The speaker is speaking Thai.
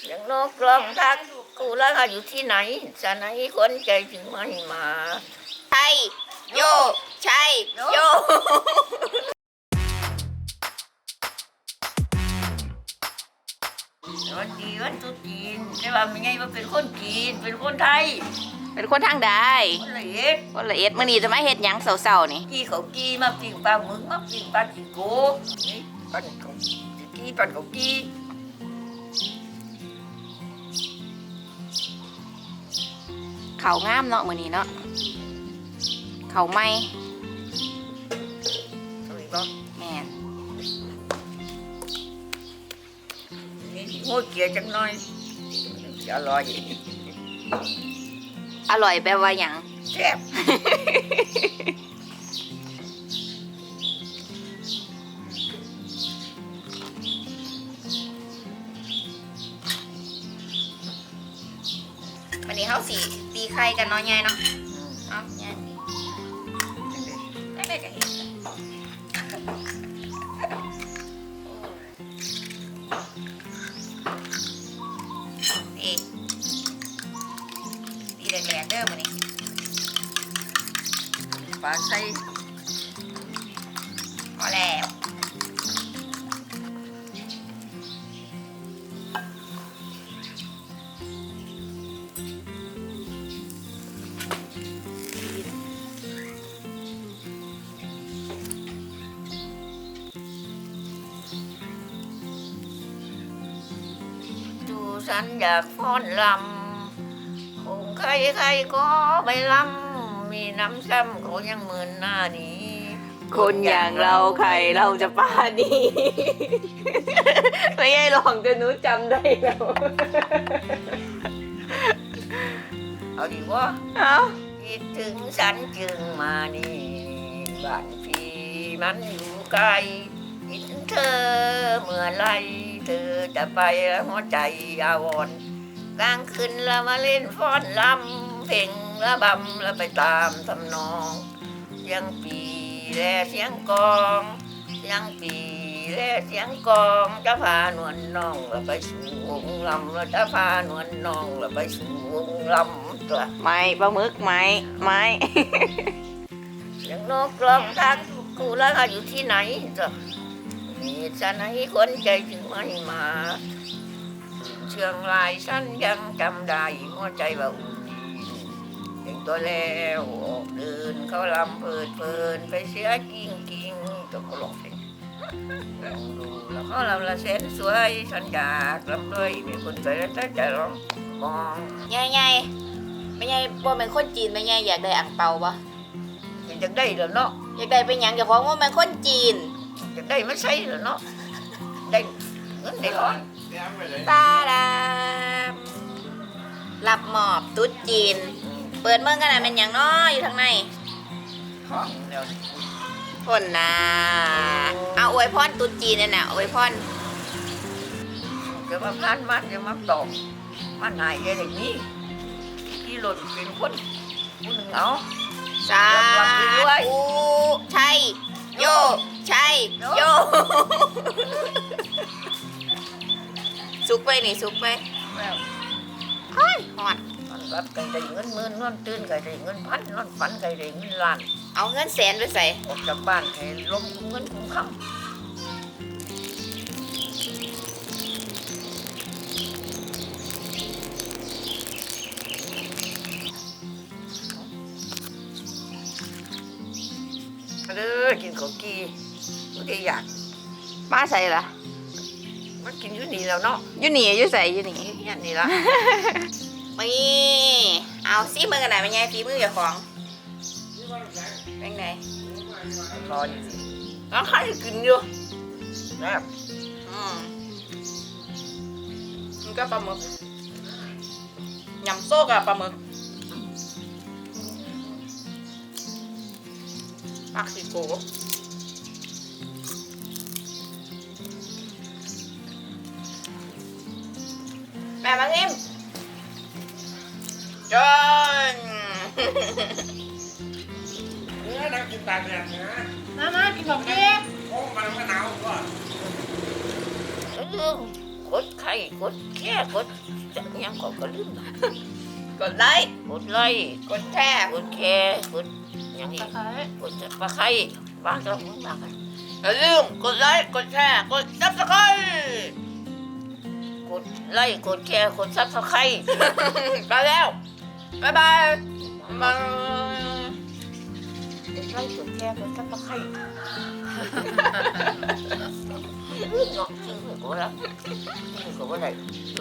เสียงนกร้องทักกูแล้วอยู่ที่ไหนจะไหนคนใจถึงไม่มาใช่โยใช่โยสวัสดีวันตรุษจีนแต่ว่าไม่ไงว่าเป็นคนจีนเป็นคนไทย เป็นคนทางใดคนละเอ็ดคนละเอียดมื้อนี้จะมาเฮ็ดหยังเสาๆนี่กี้เขากี้มาปิ้งปลาหมึกมาปิ้งปลาขี้โกนี่ปั้นเขากี้ปั้นเขากี้ เขาวงามเนาะมื้อนี้เนาะเขาวไหม่สวัสดีครับแม่นนี่หัวเกียจังหน่อยจะอร่อย อร่อยแปลว่าหยังแซ่บ วันนี้เฮาสิตีไข่กันเนาะยายเนาะอืมเนาะยายได้ได้ก็เฮ็ดนี่ตีแดงๆเด้อมื้อนี้ปลาใส่พอแล้ว ฉันอยากฟ้อนลำคงใครใครๆก็ไม่ลำมีน้ำซ้ำเขายังเหมือนหน้านี้ คนอย่างเราใครเราจะปาดีไม่ใช่ลองจนหนูจำได้แล้วเอาดีวะเอ้าคิดถึงฉันจึงมานี่บ้านพี่มันอยู่ไกลคิดถึงเธอเมื่อไร เธอจะไปแล้วหัวใจอาวรณ์กลางคืนแล้วมาเล่นฟ้อนลำเพลงระบำแล้วไปตามทำนองเสียงปีแลเสียงกลองเสียงปีแลเสียงกลองจะพานวลน้องแล้วไปสู่วงลำแล้วจะพานวลน้องแล้วไปสู่วงลำตัวไม่ปลาหมึกไม่ไม่เสียงนกร้องทักกูแล้วอยู่ที่ไหนจ้ะ มีจะไหนคนใจถึงไม่มาเชียงรายฉันยังจำได้หัวใจว่าอุ่นเด็กตัวแล้วออกเดินเขาลำเพลิดเพลินไปเสียกิ้งกิ้งตัวเขาหลอกเพลงลองดูแล้วเขาลำละเส้นสวยฉันอยากลำด้วยมีคนสวยแล้วแต่จะลองมองยายยายไม่ยายบ่เป็นคนจีนไม่ยายอยากได้อ่างเปาปะเห็นจะได้แล้วเนาะอยากได้เป็นหยังกับพ้องว่าเป็นคนจีน จะได้ไม่ใช่แล้วเนาะได้เงินได้ร้อนตาดามรับหมอบตุ๊ดจีน เปิดเมืองกันนะเป็นหยังน้อยอยู่ทางในห้องเดียวคนนะเอาอวยพรตุ๊ดจีนเนี่ยนะอวยพรจะมาพลานมันจะมาตอกมันหายอะไรนี่ที่หล่นเป็นคนผู้หนึ่งเอาสาธุใช่โย โยสุกไปนี่สุกไปแล้วเฮ้ยหอดมันรับไก่ได้เงินหมื่นนอนตื่นไก่ได้เงินพันนอนฝันไก่ได้เงินล้านเอาเงินแสนไปใส่ออกจากบ้านให้ลมเงินคุ้มคำเด้อกินข้าวกี้ ไม่ได้อยากมาใส่ละมันกินอยู่นี่แล้วเนาะอยู่นี่อยู่ใส่อยู่นี่เฮียนี่ละนี่เอาซิมือกันไหนเป็นไงฝีมือเจ้าของเป็นไงรออยู่แล้วใครกินอยู่แซ่บอืมมันก็ปลาหมึกยำโซ่กับปลาหมึกปักสิโก แม่มาทิมจนเนื้อนักกินตากแดดนะมามากินของพี่โอ้มันมะนาวก็เออคกดไข่กดแค่กดจะยังก็ก็ลืมกดไลค์กดไลค์กดแชร์กดแค่กดหยังอีกกดปลาไข่วางแล้วมึงวางกันอย่าลืมกดไลค์กดแชร์กดซับสไครต์ก ดไลค์กดแชร์กดซับสไครต์ ไปแล้ว บ๊ายบายบายกดไลค์กดแชร์กดซับสไครต์เนาะจริงก็ว่าจริงก็ว่าได้